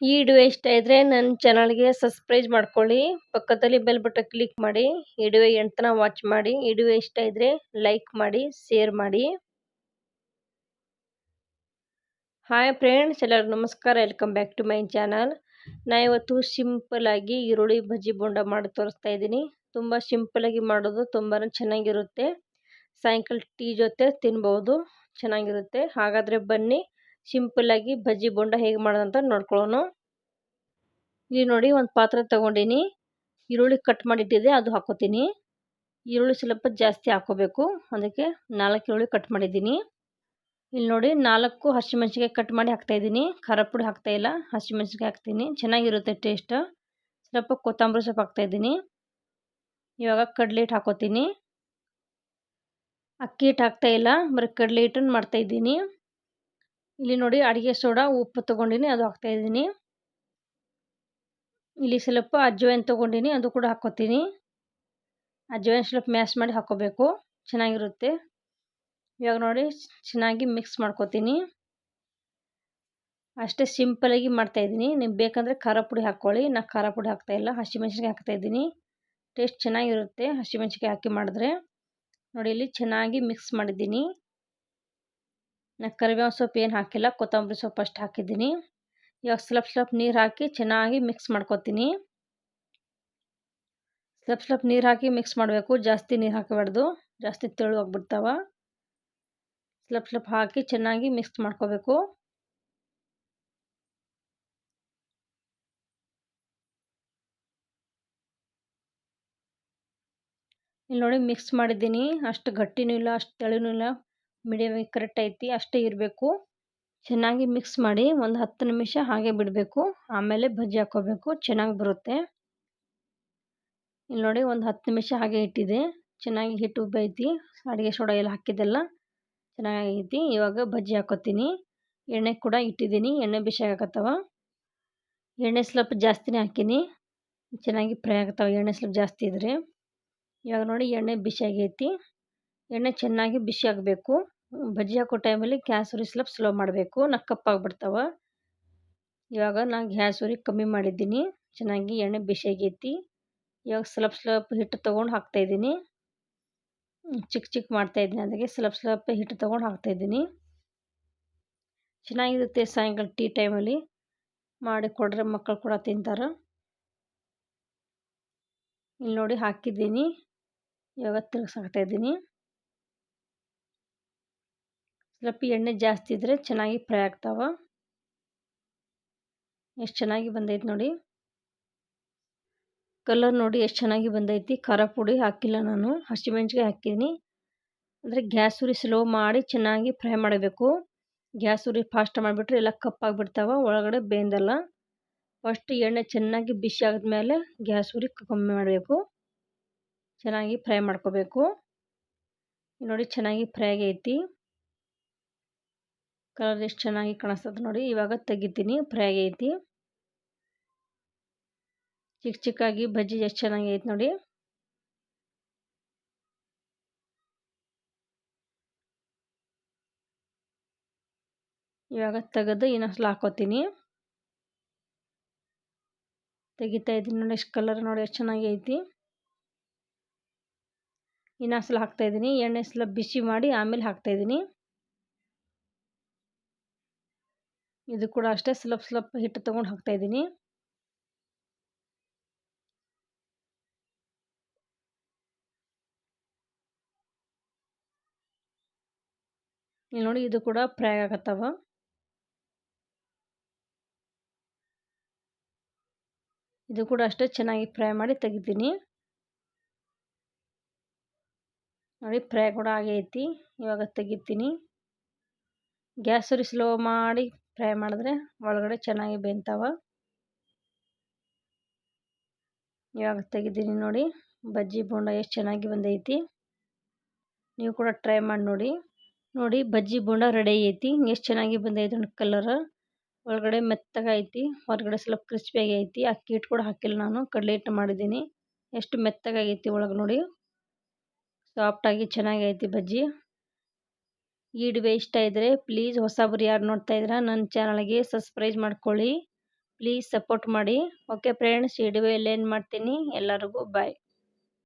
ಈ ವಿಡಿಯೋ ಇಷ್ಟ ಇದ್ರೆ ನನ್ನ ಚಾನಲ್ಗೆ ಸಬ್ಸ್ಕ್ರೈಬ್ ಮಾಡ್ಕೊಳ್ಳಿ. ಪಕ್ಕದಲ್ಲಿ ಬೆಲ್ ಬಟನ್ ಕ್ಲಿಕ್ ಮಾಡಿ. ವಿಡಿಯೋ ಎಂಟನ ವಾಚ್ ಮಾಡಿ. ವಿಡಿಯೋ ಇಷ್ಟ ಇದ್ರೆ ಲೈಕ್ ಮಾಡಿ ಶೇರ್ ಮಾಡಿ. ಹಾಯ್ ಫ್ರೆಂಡ್ಸ್ ಎಲ್ಲರಿಗೂ ನಮಸ್ಕಾರ. Welcome back to my channel ನಾ ಇವತ್ತು ಸಿಂಪಲ್ ಆಗಿ ಈರುಳ್ಳಿ ಬಜ್ಜಿ ಬೋಂಡ ಮಾಡಿ ತೋರಿಸ್ತಾ ಇದ್ದೀನಿ. ತುಂಬ ಸಿಂಪಲ್ ಆಗಿ ಮಾಡೋದು ತುಂಬಾ ಚೆನ್ನಾಗಿರುತ್ತೆ. ಸಾಯಂಕಾಲ ಟೀ ಜೊತೆ ತಿನ್ಬೋದು. ಚೆನ್ನಾಗಿರುತ್ತೆ. ಹಾಗಾದರೆ ಬನ್ನಿ. ಸಿಂಪಲ್ ಆಗಿ ಬಜ್ಜಿ ಬೋಂಡ ಹೇಗೆ ಮಾಡೋದಂತ ನೋಡ್ಕೊಳ್ಳೋಣ. ಇಲ್ಲಿ ನೋಡಿ ಒಂದು ಪಾತ್ರೆ ತಗೊಂಡಿನಿ. ಈರುಳ್ಳಿ ಕಟ್ ಮಾಡಿಟ್ಟಿದೆ ಅದು ಹಾಕೋತೀನಿ. ಈರುಳ್ಳಿ ಸ್ವಲ್ಪ ಜಾಸ್ತಿ ಹಾಕೋಬೇಕು. ಅದಕ್ಕೆ ನಾಲ್ಕು ಈರುಳ್ಳಿ ಕಟ್ ಮಾಡಿದ್ದೀನಿ. ಇಲ್ಲಿ ನೋಡಿ ನಾಲ್ಕು ಹಸಿಮೆಣ್ಸಿಕಾಯಿ ಕಟ್ ಮಾಡಿ ಹಾಕ್ತಾಯಿದ್ದೀನಿ ಖಾರ ಪುಡಿ ಹಾಕ್ತಾಯಿಲ್ಲ ಹಸಿಮೆಣ್ಸಿಕಾಯಿ ಹಾಕ್ತೀನಿ. ಚೆನ್ನಾಗಿರುತ್ತೆ ಟೇಸ್ಟ್ ಸ್ವಲ್ಪ ಕೊತ್ತಂಬರಿ ಸೊಪ್ಪು ಹಾಕ್ತಾಯಿದ್ದೀನಿ ಇವಾಗ ಕಡಲೆ ಹಿಟ್ಟು ಹಾಕೋತೀನಿ. ಅಕ್ಕಿ ಹಿಟ್ಟು ಹಾಕ್ತಾಯಿಲ್ಲ ಬರೀ ಕಡಲೆ ಹಿಟ್ಟನ್ನು ಮಾಡ್ತಾಯಿದ್ದೀನಿ ಇಲ್ಲಿ ನೋಡಿ ಅಡುಗೆ ಸೋಡಾ, ಉಪ್ಪು ತೊಗೊಂಡಿನಿ, ಅದು ಹಾಕ್ತಾಯಿದ್ದೀನಿ ಇಲ್ಲಿ ಸ್ವಲ್ಪ ಅಜ್ವೈನ್ ತೊಗೊಂಡಿನಿ, ಅದು ಕೂಡ ಹಾಕೋತೀನಿ ಅಜ್ವೈನ್ ಸ್ವಲ್ಪ ಮ್ಯಾಶ್ ಮಾಡಿ ಹಾಕ್ಕೋಬೇಕು, ಚೆನ್ನಾಗಿರುತ್ತೆ. ಇವಾಗ ನೋಡಿ, ಚೆನ್ನಾಗಿ ಮಿಕ್ಸ್ ಮಾಡ್ಕೋತೀನಿ. ಅಷ್ಟೇ ಸಿಂಪಲಾಗಿ ಮಾಡ್ತಾಯಿದ್ದೀನಿ ನಿಮ್ಗೆ ಬೇಕಂದರೆ ಖಾರ ಪುಡಿ ಹಾಕ್ಕೊಳ್ಳಿ. ನಾನು ಖಾರ ಪುಡಿ ಹಾಕ್ತಾಯಿಲ್ಲ ಹಸಿಮೆಣ್ಸಿನ್ಕಾಯಿ ಹಾಕ್ತಾಯಿದ್ದೀನಿ ಟೇಸ್ಟ್ ಚೆನ್ನಾಗಿರುತ್ತೆ ಹಸಿಮೆಣ್ಸಿನ್ಕಾಯಿ ಹಾಕಿ ಮಾಡಿದ್ರೆ. ನೋಡಿ, ಇಲ್ಲಿ ಚೆನ್ನಾಗಿ ಮಿಕ್ಸ್ ಮಾಡಿದ್ದೀನಿ. ನಾ ಕರಿಬೇವು ಸೊಪ್ಪು ಏನು ಹಾಕಿಲ್ಲ, ಕೊತ್ತಂಬರಿ ಸೊಪ್ಪು ಅಷ್ಟು ಹಾಕಿದ್ದೀನಿ. ಇವಾಗ ಸ್ವಲ್ಪ ಸ್ವಲ್ಪ ನೀರು ಹಾಕಿ ಚೆನ್ನಾಗಿ ಮಿಕ್ಸ್ ಮಾಡ್ಕೊತೀನಿ. ಸ್ವಲ್ಪ ಸ್ವಲ್ಪ ನೀರು ಹಾಕಿ ಮಿಕ್ಸ್ ಮಾಡಬೇಕು, ಜಾಸ್ತಿ ನೀರು ಹಾಕಬಾರ್ದು, ಜಾಸ್ತಿ ತೆಳು ಹೋಗ್ಬಿಡ್ತಾವ ಸ್ವಲ್ಪ ಸ್ವಲ್ಪ ಹಾಕಿ ಚೆನ್ನಾಗಿ ಮಿಕ್ಸ್ ಮಾಡ್ಕೋಬೇಕು. ಇಲ್ಲಿ ನೋಡಿ ಮಿಕ್ಸ್ ಮಾಡಿದ್ದೀನಿ, ಅಷ್ಟು ಗಟ್ಟಿನೂ ಇಲ್ಲ, ಅಷ್ಟು ತೆಳುನೂ ಇಲ್ಲ. ಮೀಡಿಯಮ್ ಕರೆಕ್ಟ್ ಐತಿ, ಅಷ್ಟೇ ಇರಬೇಕು. ಚೆನ್ನಾಗಿ ಮಿಕ್ಸ್ ಮಾಡಿ ಒಂದು ಹತ್ತು ನಿಮಿಷ ಹಾಗೆ ಬಿಡಬೇಕು. ಆಮೇಲೆ ಬಜ್ಜಿ ಹಾಕ್ಕೋಬೇಕು, ಚೆನ್ನಾಗಿ ಬರುತ್ತೆ. ಇಲ್ಲಿ ನೋಡಿ ಒಂದು ಹತ್ತು ನಿಮಿಷ ಹಾಗೆ ಇಟ್ಟಿದೆ. ಚೆನ್ನಾಗಿ ಹಿಟ್ಟು ಉಬ್ಬೈತಿ. ಅಡುಗೆ ಸೋಡಾ ಎಲ್ಲ ಹಾಕಿದ್ದೆಲ್ಲ ಚೆನ್ನಾಗೈತಿ. ಇವಾಗ ಬಜ್ಜಿ ಹಾಕೋತೀನಿ ಎಣ್ಣೆ ಕೂಡ ಇಟ್ಟಿದ್ದೀನಿ. ಎಣ್ಣೆ ಬಿಸಿ ಆಗತ್ತವ ಎಣ್ಣೆ ಸ್ವಲ್ಪ ಜಾಸ್ತಿನೇ ಹಾಕೀನಿ. ಚೆನ್ನಾಗಿ ಫ್ರೈ ಆಗ್ತಾವೆ ಎಣ್ಣೆ ಸ್ವಲ್ಪ ಜಾಸ್ತಿ ಇದ್ರೆ. ಇವಾಗ ನೋಡಿ ಎಣ್ಣೆ ಬಿಸಿ ಆಗೈತಿ ಎಣ್ಣೆ ಚೆನ್ನಾಗಿ ಬಿಸಿ ಆಗಬೇಕು. ಬಜ್ಜಿ ಹಾಕೋ ಟೈಮಲ್ಲಿ ಗ್ಯಾಸ್ ಉರಿ ಸ್ವಲ್ಪ ಸ್ಲೋ ಮಾಡಬೇಕು. ನಾ ಕಪ್ಪಾಗ್ಬಿಡ್ತಾವೆ ಇವಾಗ ನಾನು ಗ್ಯಾಸ್ ಉರಿ ಕಮ್ಮಿ ಮಾಡಿದ್ದೀನಿ. ಚೆನ್ನಾಗಿ ಎಣ್ಣೆ ಬಿಸಿಯಾಗೈತಿ ಇವಾಗ ಸ್ವಲ್ಪ ಸ್ವಲ್ಪ ಹಿಟ್ಟು ತೊಗೊಂಡು ಹಾಕ್ತಾಯಿದ್ದೀನಿ ಚಿಕ್ಕ ಚಿಕ್ಕ ಮಾಡ್ತಾಯಿದ್ದೀನಿ ಅದಕ್ಕೆ ಸ್ವಲ್ಪ ಸ್ವಲ್ಪ ಹಿಟ್ಟು ತೊಗೊಂಡು ಹಾಕ್ತಾಯಿದ್ದೀನಿ ಚೆನ್ನಾಗಿರುತ್ತೆ ಸಾಯಂಕಾಲ ಟೀ ಟೈಮಲ್ಲಿ. ಮಾಡಿ ಕೊಡ್ರೆ ಮಕ್ಕಳು ಕೂಡ ತಿಂತಾರೆ. ಇಲ್ಲಿ ನೋಡಿ ಹಾಕಿದ್ದೀನಿ. ಇವಾಗ ತಿರ್ಗಿಸಾಕ್ತಾಯಿದ್ದೀನಿ ಸ್ವಲ್ಪ ಎಣ್ಣೆ ಜಾಸ್ತಿ ಇದ್ದರೆ ಚೆನ್ನಾಗಿ ಫ್ರೈ ಆಗ್ತಾವ. ಎಷ್ಟು ಚೆನ್ನಾಗಿ ಬಂದೈತೆ ನೋಡಿ. ಕಲರ್ ನೋಡಿ ಎಷ್ಟು ಚೆನ್ನಾಗಿ ಬಂದೈತಿ. ಖಾರ ಪುಡಿ ಹಾಕಿಲ್ಲ ನಾನು. ಹಸಿಮೆಣ್ಸಿಕಾಯಿ ಹಾಕಿದ್ದೀನಿ ಅಂದರೆ ಗ್ಯಾಸ್ ಉರಿ ಸ್ಲೋ ಮಾಡಿ ಚೆನ್ನಾಗಿ ಫ್ರೈ ಮಾಡಬೇಕು. ಗ್ಯಾಸ್ ಉರಿ ಫಾಸ್ಟ್ ಮಾಡಿಬಿಟ್ರೆ ಎಲ್ಲ ಕಪ್ಪಾಗಿಬಿಡ್ತಾವ ಒಳಗಡೆ ಬೇಂದಲ್ಲ ಫಸ್ಟ್ ಎಣ್ಣೆ ಚೆನ್ನಾಗಿ ಬಿಸಿ ಆದಮೇಲೆ ಗ್ಯಾಸ್ ಉರಿ ಕಮ್ಮಿ ಮಾಡಬೇಕು. ಚೆನ್ನಾಗಿ ಫ್ರೈ ಮಾಡ್ಕೋಬೇಕು. ನೋಡಿ ಚೆನ್ನಾಗಿ ಫ್ರೈ ಆಗೈತಿ. ಕಲರ್ ಎಷ್ಟು ಚೆನ್ನಾಗಿ ಕಾಣಿಸ್ತದೆ ನೋಡಿ. ಇವಾಗ ತೆಗಿತೀನಿ. ಫ್ರೈ ಆಗೈತಿ ಚಿಕ್ಕ ಚಿಕ್ಕಾಗಿ ಬಜ್ಜಿ ಎಷ್ಟು ಚೆನ್ನಾಗಿ ಐತೆ ನೋಡಿ. ಇವಾಗ ತೆಗೆದು ಇನ್ನೊಸಲು ಹಾಕೋತೀನಿ. ತೆಗಿತಾ ಇದ್ದೀನಿ ನೋಡಿ. ಎಷ್ಟು ಕಲರ್ ನೋಡಿ, ಎಷ್ಟು ಚೆನ್ನಾಗಿ ಐತಿ. ಇನ್ನೊಸಲು ಹಾಕ್ತಾಯಿದ್ದೀನಿ ಎಣ್ಣೆ ಸಲ ಬಿಸಿ ಮಾಡಿ ಆಮೇಲೆ ಹಾಕ್ತಾಯಿದ್ದೀನಿ ಇದು ಕೂಡ ಅಷ್ಟೇ ಸ್ವಲ್ಪ ಸ್ವಲ್ಪ ಹಿಟ್ಟು ತೊಗೊಂಡು ಹಾಕ್ತಾಯಿದ್ದೀನಿ ಇಲ್ಲಿ ನೋಡಿ ಇದು ಕೂಡ ಫ್ರೈ ಆಗತ್ತವ. ಇದು ಕೂಡ ಅಷ್ಟೇ ಚೆನ್ನಾಗಿ ಫ್ರೈ ಮಾಡಿ ತೆಗಿತೀನಿ ನೋಡಿ ಫ್ರೈ ಕೂಡ ಆಗೈತಿ ಇವಾಗ ತೆಗಿತೀನಿ. ಗ್ಯಾಸ್ ಸ್ಲೋ ಮಾಡಿ ಫ್ರೈ ಮಾಡಿದ್ರೆ ಒಳಗಡೆ ಚೆನ್ನಾಗಿ ಬೆಂತಾವ. ಇವಾಗ ತೆಗಿದ್ದೀನಿ ನೋಡಿ, ಬಜ್ಜಿ ಬೋಂಡ ಎಷ್ಟು ಚೆನ್ನಾಗಿ ಬಂದೈತಿ. ನೀವು ಕೂಡ ಟ್ರೈ ಮಾಡಿ ನೋಡಿ. ನೋಡಿ, ಬಜ್ಜಿ ಬೋಂಡ ರೆಡಿ ಐತಿ ಎಷ್ಟು ಚೆನ್ನಾಗಿ ಬಂದೈತಿ ನೋಡಿ ಕಲರ್ ಒಳಗಡೆ ಮೆತ್ತಗೈತಿ ಹೊರಗಡೆ ಸ್ವಲ್ಪ ಕ್ರಿಸ್ಪಿಯಾಗಿ ಐತಿ. ಅಕ್ಕಿ ಹಿಟ್ಟು ಕೂಡ ಹಾಕಿಲ್ಲ ನಾನು, ಕಡಲೆ ಹಿಟ್ಟು ಮಾಡಿದ್ದೀನಿ. ಎಷ್ಟು ಮೆತ್ತಗಾಗೈತಿ ಒಳಗೆ ನೋಡಿ. ಸಾಫ್ಟಾಗಿ ಚೆನ್ನಾಗೈತಿ ಬಜ್ಜಿ. ಈ ವಿಡಿಯೋ ಇಷ್ಟ ಇದ್ದರೆ ಪ್ಲೀಸ್ ಹೊಸಬ್ರು ಯಾರು ನೋಡ್ತಾ ಇದ್ದೀರಾ ನನ್ನ ಚಾನಲ್ಗೆ ಸಬ್ಸ್ಕ್ರೈಬ್ ಮಾಡ್ಕೊಳ್ಳಿ. ಪ್ಲೀಸ್ ಸಪೋರ್ಟ್ ಮಾಡಿ. ಓಕೆ ಫ್ರೆಂಡ್ಸ್ ಈ ವಿಡಿಯೋ ಮಾಡ್ತೀನಿ? ಎಲ್ಲರಿಗೂ ಬಾಯ್